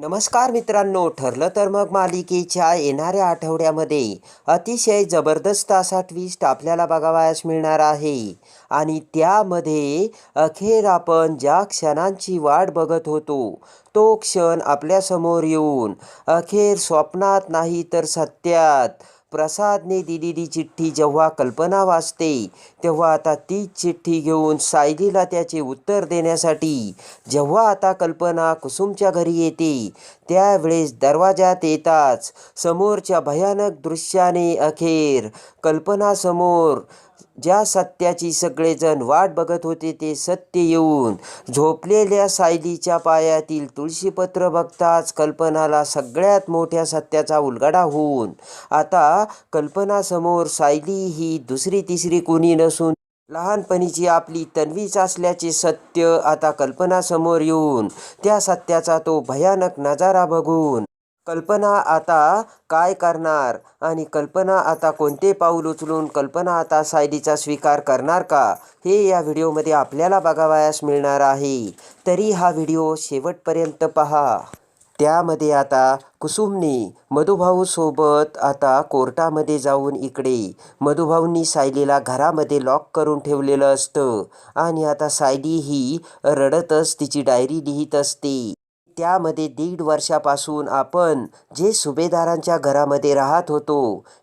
नमस्कार मित्रांनो ठरलं तर मग मालिकेच्या येणाऱ्या आठवड्यामध्ये अतिशय जबरदस्त असा ट्विस्ट आपल्याला बघावयास मिळणार आहे. आणि त्यामध्ये अखेर आपण ज्या क्षणांची वाट बघत होतो तो क्षण आपल्यासमोर येऊन अखेर स्वप्नात नाही तर सत्यात प्रसादने दिलेली चिठ्ठी जेव्हा कल्पना वाचते तेव्हा आता तीच चिठ्ठी घेऊन सायलीला त्याचे उत्तर देण्यासाठी जेव्हा आता कल्पना कुसुमच्या घरी येते त्यावेळेस दरवाजात येताच समोरच्या भयानक दृश्याने अखेर कल्पनासमोर ज्या सत्याची सगळेजण वाट बघत होते ते सत्य येऊन झोपलेल्या सायलीच्या पायातील तुळशीपत्र बघताच कल्पनाला सगळ्यात मोठ्या सत्याचा उलगडा होऊन आता कल्पनासमोर सायली ही दुसरी तिसरी कोणी नसून लहानपणीची आपली तन्वीच असल्याचे सत्य आता कल्पनासमोर येऊन त्या सत्याचा तो भयानक नजारा बघून कल्पना आता काय करणार? आणि कल्पना आता कोणते पाऊल उचलून कल्पना आता सायलीचा स्वीकार करणार का? हे या व्हिडिओमध्ये आपल्याला बघावयास मिळणार आहे. तरी हा व्हिडिओ शेवटपर्यंत पहा. त्यामध्ये आता कुसुमने मधुभाऊसोबत आता कोर्टामध्ये जाऊन इकडे. मधुभाऊंनी सायलीला घरामध्ये लॉक करून ठेवलेलं असतं. आणि आता सायली ही रडतच तिची डायरी लिहित असते. त्यामध्ये दीड वर्षापासून आपण जे सुभेदारांच्या घरामध्ये राहत होतो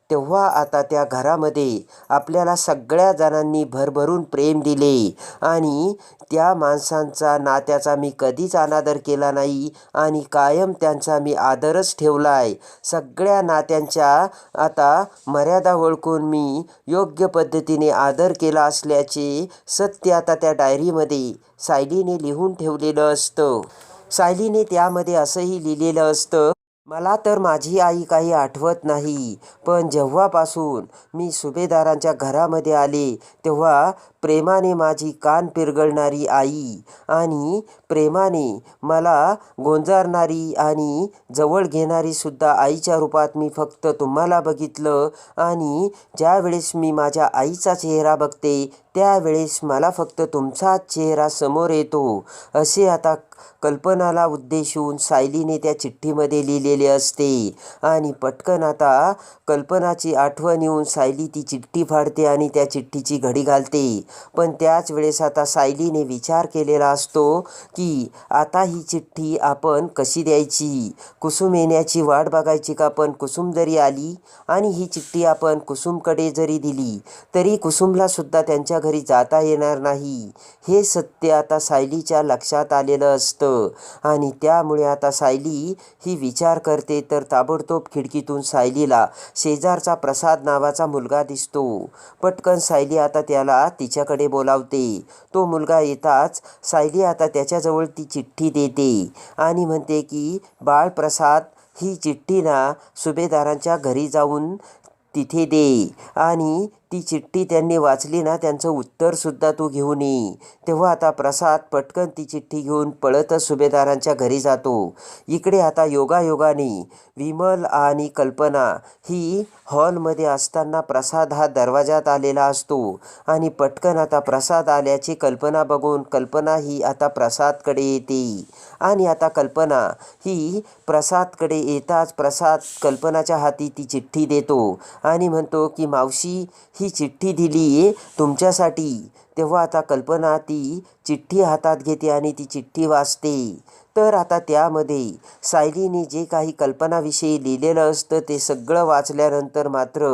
तेव्हा आता त्या घरामध्ये आपल्याला सगळ्या जणांनी भरभरून प्रेम दिले आणि त्या माणसांचा नात्याचा मी कधीच अनादर केला नाही आणि कायम त्यांचा मी आदरच ठेवला आहे सगळ्या नात्यांच्या आता मर्यादा ओळखून मी योग्य पद्धतीने आदर केला असल्याचे सत्य आता त्या डायरीमध्ये सायलीने लिहून ठेवलेलं असतं. सायलीने त्यामध्ये असंही लिहिलेलं असतं. मला तर माझी आई काही आठवत नाही. पण जेव्हापासून मी सुभेदारांच्या घरामध्ये आले तेव्हा प्रेमाने माझी कान पिरगळणारी आई आणि प्रेमाने मला गोंजारणारी आणि जवळ घेणारी सुद्धा आईच्या रूपात मी फक्त तुम्हाला बघितलं आणि ज्यावेळेस मी माझ्या आईचा चेहरा बघते त्यावेळेस मला फक्त तुमचाच चेहरा समोर येतो. असे आता कल्पनाला उद्देशून सायलीने त्या चिठ्ठीमध्ये लिहिले लिहिलेले असते. आणि पटकन आता कल्पनाची आठवण येऊन सायली ती चिठ्ठी फाडते आणि त्या चिठ्ठीची घडी घालते. पण त्याच वेळेस आता सायलीने विचार केलेला असतो की आता ही चिठ्ठी आपण कशी द्यायची? कुसुम येण्याची वाट बघायची का? पण कुसुम जरी आली आणि ही चिठ्ठी आपण कुसुमकडे जरी दिली तरी कुसुमला सुद्धा त्यांच्या घरी जाता येणार नाही. हे सत्य आता सायलीच्या लक्षात आलेलं असतं. आणि त्यामुळे आता सायली ही विचार करते तर ताबडतोब खिडकीतून सायलीला शेजारचा प्रसाद नावाचा मुलगा दिसतो. पटकन सायली आता त्याला तिच्याकडे बोलावते. तो मुलगा येताच सायली आता त्याच्याजवळ ती चिठ्ठी देते आणि म्हणते की बाळप्रसाद ही चिठ्ठी ना सुभेदारांच्या घरी जाऊन तिथे दे आणि ती चिठ्ठी त्यांनी वाचली ना त्यांचं उत्तरसुद्धा तू घेऊन ये. तेव्हा आता प्रसाद पटकन ती चिठ्ठी घेऊन पळतच सुभेदारांच्या घरी जातो. इकडे आता योगायोगाने विमल आणि कल्पना ही हॉलमध्ये असताना प्रसाद हा दरवाजात आलेला असतो आणि पटकन आता प्रसाद आल्याची कल्पना बघून कल्पना ही आता प्रसादकडे येते. आणि आता कल्पना ही प्रसादकडे येताच प्रसाद कल्पनाच्या हाती ती चिठ्ठी देतो आणि म्हणतो की मावशी ही चिठ्ठी दिली तुमच्यासाठी. तेव्हा आता कल्पना ती चिठ्ठी हातात घेते आणि ती चिठ्ठी वाचते. तर आता त्यामध्ये सायलीने जे काही कल्पनाविषयी लिहिलेलं असतं ते सगळं वाचल्यानंतर मात्र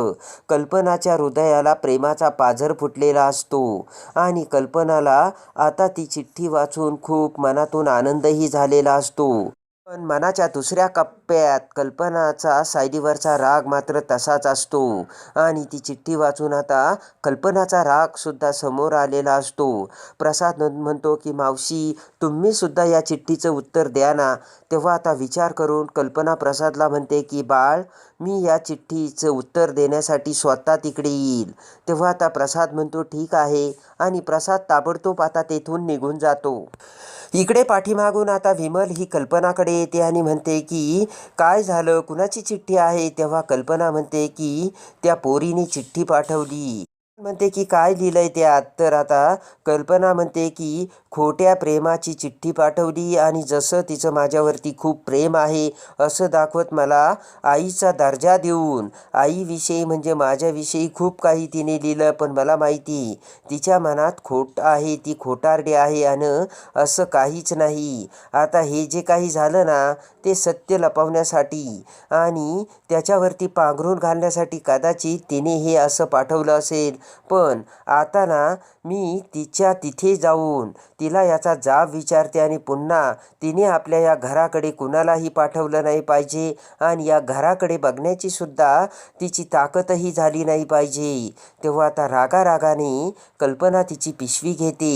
कल्पनाच्या हृदयाला प्रेमाचा पाझर फुटलेला असतो. आणि कल्पनाला आता ती चिठ्ठी वाचून खूप मनातून आनंदही झालेला असतो. पण मनाच्या दुसऱ्या कप्प्यात कल्पनाचा सायलीवरचा राग मात्र तसाच असतो. आणि ती चिठ्ठी वाचून आता कल्पनाचा रागसुद्धा समोर आलेला असतो. प्रसाद म्हणतो की मावशी तुम्ही सुद्धा या चिठ्ठीचं उत्तर द्या ना. तेव्हा आता विचार करून कल्पना प्रसादला म्हणते की बाळ मी या चिठ्ठीचं उत्तर देण्यासाठी स्वतः तिकडे येईल. तेव्हा आता प्रसाद म्हणतो ठीक आहे. आणि प्रसाद ताबडतोब आता तेथून निघून जातो. इकडे पाठीमागून आता विमल ही कल्पनाकडे येते आणि म्हणते की काय झालं? कुणाची चिठ्ठी आहे? तेव्हा कल्पना म्हणते की त्या पोरीने चिठ्ठी पाठवली. म्हणते की काय लिहिलंय त्यात? तर आता कल्पना म्हणते की खोट्या प्रेमाची चिठ्ठी पाठवली आणि जसं तिचं माझ्यावरती खूप प्रेम आहे असं दाखवत मला आईचा दर्जा देऊन. आईविषयी म्हणजे माझ्याविषयी खूप काही तिने लिहिलं पण मला माहिती तिच्या मनात खोट आहे ती खोटारडी आहे आणि असं काहीच नाही. आता हे जे काही झालं ना ते सत्य लपवण्यासाठी आणि त्याच्यावरती पांघरून घालण्यासाठी कदाचित तिने हे असं पाठवलं असेल पण आता ना मी तिच्या तिथे जाऊन तिला याचा जाब विचारते आणि पुन्हा तिने आपल्या या घराकडे कुणालाही पाठवलं नाही पाहिजे आणि या घराकडे बघण्याची सुद्धा तिची ताकदही झाली नाही पाहिजे. तेव्हा आता रागा रागाने कल्पना तिची पिशवी घेते.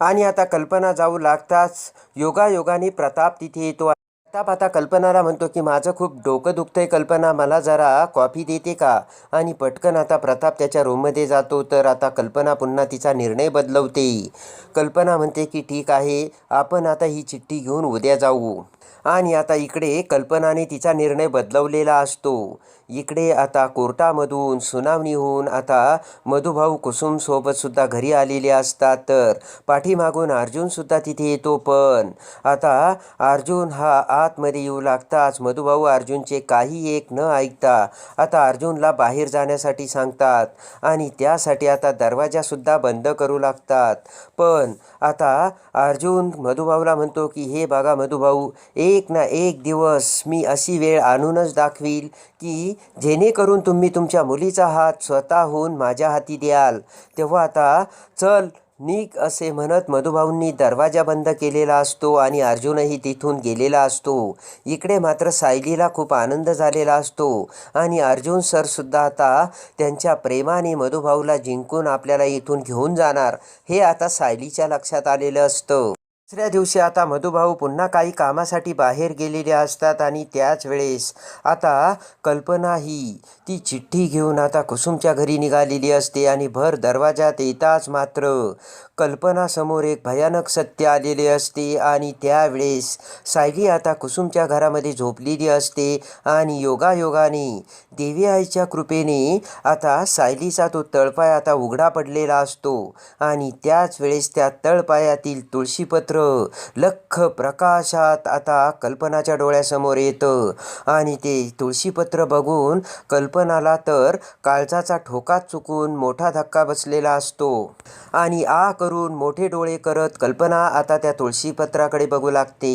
आणि आता कल्पना जाऊ लागताच योगायोगाने प्रताप तिथे येतो. प्रताप आता कल्पनाला म्हणतो की माझं खूप डोकं दुखतंय. कल्पना मला जरा कॉफी देते का? आणि पटकन आता प्रताप त्याच्या रूममध्ये जातो तर आता कल्पना पुन्हा तिचा निर्णय बदलवते. कल्पना म्हणते की ठीक आहे आपण आता ही चिठ्ठी घेऊन उद्या जाऊ. आणि आता इकडे कल्पनाने तिचा निर्णय बदलवलेला असतो. इकडे आता कोर्टामधून सुनावणी होऊन आता मधुभाऊ कुसुमसोबतसुद्धा घरी आलेले असतात तर पाठीमागून अर्जुनसुद्धा तिथे येतो पण. आता अर्जुन हा आतमध्ये येऊ लागताच मधुभाऊ अर्जुनचे काही एक न ऐकता आता अर्जुनला बाहेर जाण्यासाठी सांगतात आणि त्यासाठी आता दरवाजासुद्धा बंद करू लागतात. पण आता अर्जुन मधुभाऊला म्हणतो की हे बघा मधुभाऊ एक ना एक दिवस मी अशी वेळ आणूनच दाखवील की जेणेकरून तुम्ही तुमच्या मुलीचा हात स्वतःहून माझ्या हाती द्याल. तेव्हा आता चल निक असे म्हणत मधुभाऊंनी दरवाजा बंद केलेला असतो आणि अर्जुनही तिथून गेलेला असतो. इकडे मात्र सायलीला खूप आनंद झालेला असतो आणि अर्जुन सरसुद्धा आता त्यांच्या प्रेमाने मधुभाऊला जिंकून आपल्याला इथून घेऊन जाणार. हे आता सायलीच्या लक्षात आलेलं असतं. दुसऱ्या दिवशी आता मधुभाऊ पुन्हा काही कामासाठी बाहेर गेलेले असतात आणि त्याच वेळेस आता कल्पना ही ती चिठ्ठी घेऊन आता कुसुमच्या घरी निघालेली असते आणि भर दरवाजात येताच मात्र कल्पनासमोर एक भयानक सत्य आलेले असते आणि त्यावेळेस सायली आता कुसुमच्या घरामध्ये झोपलेली असते आणि योगायोगाने देवी आईच्या कृपेने आता सायलीचा तो तळपाय आता उघडा पडलेला असतो आणि त्याच वेळेस त्या तळपायातील तुळशीपत्र लख प्रकाशात आता कल्पनाच्या डोळ्यासमोर येतं. आणि ते तुळशीपत्र बघून कल्पनाला तर काळजाचा ठोकाच चुकून मोठा धक्का बसलेला असतो. आणि आ करून मोठे डोळे करत कल्पना आता त्या तुळशीपत्राकडे बघू लागते.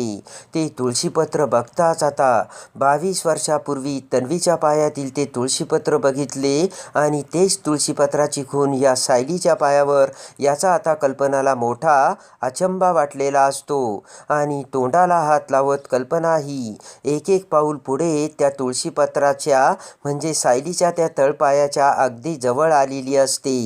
ते तुळशीपत्र बघताच आता बावीस वर्षापूर्वी तन्वीच्या पायातील ते तुळशीपत्र बघितले आणि तेच तुळशीपत्राची खून या सायलीच्या पायावर याचा आता कल्पनाला मोठा अचंबा वाटलेला असतो. आणि तोंडाला हात लावत कल्पना ही एक एक पाऊल पुढे त्या तुळशीपत्राच्या म्हणजे सायलीच्या त्या तळपायाच्या अगदी जवळ आलेली असते.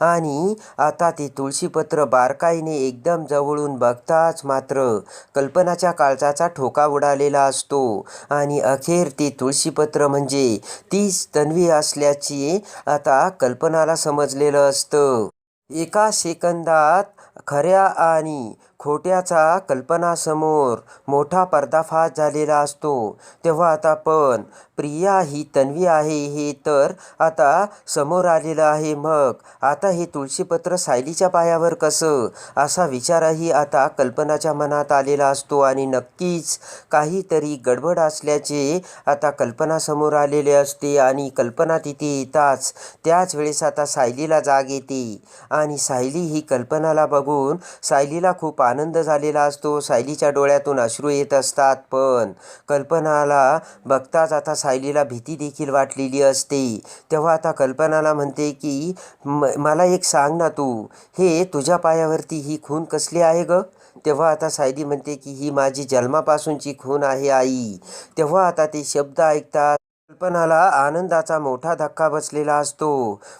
आणि आता ते तुळशीपत्र बारकाईने एकदम जवळून बघताच मात्र कल्पनाच्या काळजाचा ठोका उडालेला असतो. आणि अखेर ते तुळशीपत्र म्हणजे तीच तन्वी असल्याची आता कल्पनाला समजलेलं असतं. एका सेकंदात खऱ्या आणि खोट्याचा कल्पनासमोर मोठा पर्दाफाश झालेला असतो. तेव्हा आता पण प्रिया ही तन्वी आहे हे तर आता समोर आलेलं आहे मग आता हे तुळशीपत्र सायलीच्या पायावर कसं? असा विचारही आता कल्पनाच्या मनात आलेला असतो आणि नक्कीच काहीतरी गडबड असल्याचे आता कल्पना समोर आलेले असते आणि कल्पना तिथे येताच त्याच वेळेस आता सायलीला जाग येते. आणि सायली ही कल्पनाला बघून सायलीला खूप आनंद झालेला असतो. सायलीच्या डोळ्यातून अश्रू येत असतात. पण कल्पनाला बघताच आता सायलीला भीती देखील वाटलेली असते. तेव्हा आता कल्पनाला म्हणते की म मला एक सांग ना तू. हे तुझ्या पायावरती ही खून कसली आहे ग? तेव्हा आता सायली म्हणते की ही माझी जन्मापासूनची खून आहे आई. तेव्हा आता ते शब्द ऐकतात. कल्पनाला आनंदाचा मोठा धक्का बसलेला असतो.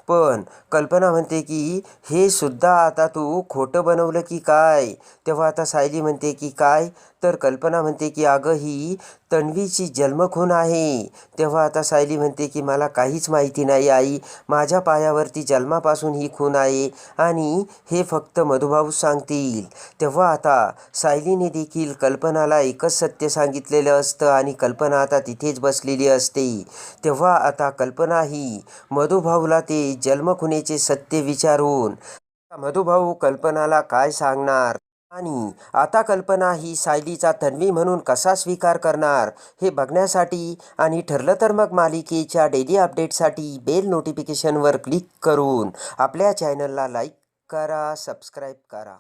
पण कल्पना म्हणते की हे सुद्धा आता तू खोटं बनवलं की काय? तेव्हा आता सायली म्हणते की काय? तर कल्पना म्हणते की अगं ही तन्वीची जन्मखून आहे. तेव्हा आता सायली म्हणते की मला काहीच माहिती नाही आई. माझ्या पायावरती जन्मापासून ही खून आहे आणि हे फक्त मधुभाऊ सांगतील. तेव्हा आता सायलीने देखील कल्पनाला एकच सत्य सांगितलेलं असतं आणि कल्पना आता तिथेच बसलेली असते. तेव्हा आता कल्पना ही मधुभाऊला ते जन्मखुनेचे सत्य विचारून मधुभाऊ कल्पनाला काय सांगणार? आणि आता कल्पना ही सायलीचा तन्वी म्हणून कसा स्वीकार करणार हे बघण्यासाठी आणि ठरलं तर मग मालिकेच्या डेली अपडेटसाठी बेल नोटिफिकेशनवर क्लिक करून आपल्या चॅनलला लाईक करा सबस्क्राईब करा.